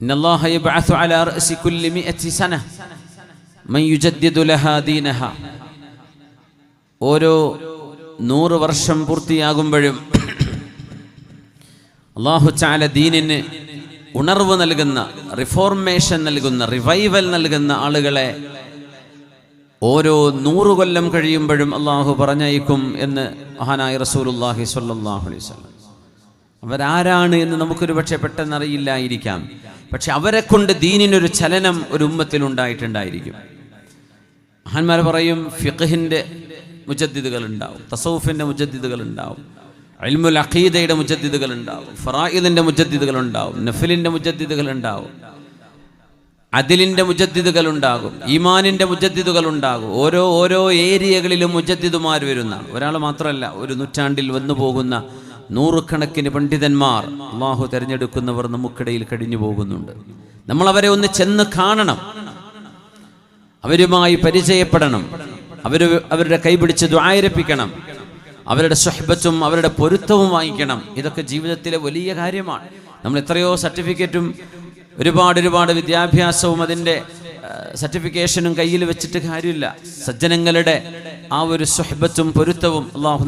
إن الله يبعث على رأس كل مئة سنة من يجدد لها دينها ഓരോ നൂറ് വർഷം പൂർത്തിയാകുമ്പോഴും അള്ളാഹു ചാല ദീനിന് ഉണർവ് നൽകുന്ന റിഫോർമേഷൻ നൽകുന്ന റിവൈവൽ നൽകുന്ന ആളുകളെ ഓരോ നൂറു കൊല്ലം കഴിയുമ്പോഴും അള്ളാഹു പറഞ്ഞയക്കും എന്ന് മഹാനായ റസൂലുല്ലാഹി സ്വല്ലല്ലാഹു അലൈഹി വസല്ലം അവരാരാണ് എന്ന് നമുക്കൊരു പക്ഷേ പെട്ടെന്ന് അറിയില്ലായിരിക്കാം പക്ഷെ അവരെ കൊണ്ട് ദീനിനൊരു ചലനം ഒരു ഉമ്മത്തിൽ ഉണ്ടായിട്ടുണ്ടായിരിക്കും. മഹാന്മാർ പറയും ഫിഖഹിന്റെ മുജദ്ദിദുകൾ ഉണ്ടാവും തസൗഫിന്റെ മുജദ്ദിദുകൾ ഉണ്ടാവും അൽമുൽ അഖീദയുടെ മുജദ്ദിദുകൾ ഉണ്ടാവും ഫറായിദിന്റെ മുജദ്ദിദുകൾ ഉണ്ടാവും നഫിലിന്റെ മുജദ്ദിദുകൾ ഉണ്ടാവും അതിലിന്റെ മുജദ്ദിദുകൾ ഉണ്ടാകും ഈമാനിന്റെ മുജദ്ദിദുകൾ ഉണ്ടാകും ഓരോ ഓരോ ഏരിയകളിലും മുജദ്ദിദുമാർ വരുന്ന ഒരാൾ മാത്രമല്ല ഒരു നൂറ്റാണ്ടിൽ വന്നു പോകുന്ന നൂറുകണക്കിന് പണ്ഡിതന്മാർ അള്ളാഹു തിരഞ്ഞെടുക്കുന്നവർ നമുക്കിടയിൽ കഴിഞ്ഞു പോകുന്നുണ്ട് നമ്മൾ അവരെ ഒന്ന് ചെന്ന് കാണണം. അവരുമായി പരിചയപ്പെടണം. അവർ അവരുടെ കൈപിടിച്ച് ദ്വായരപ്പിക്കണം അവരുടെ സ്വഹബത്തും അവരുടെ പൊരുത്തവും വാങ്ങിക്കണം. ഇതൊക്കെ ജീവിതത്തിലെ വലിയ കാര്യമാണ്. നമ്മൾ എത്രയോ സർട്ടിഫിക്കറ്റും ഒരുപാട് ഒരുപാട് വിദ്യാഭ്യാസവും അതിന്റെ സർട്ടിഫിക്കേഷനും കയ്യിൽ വെച്ചിട്ട് കാര്യമില്ല. സജ്ജനങ്ങളുടെ ആ ഒരു സ്വഹബത്തും പൊരുത്തവും അള്ളാഹു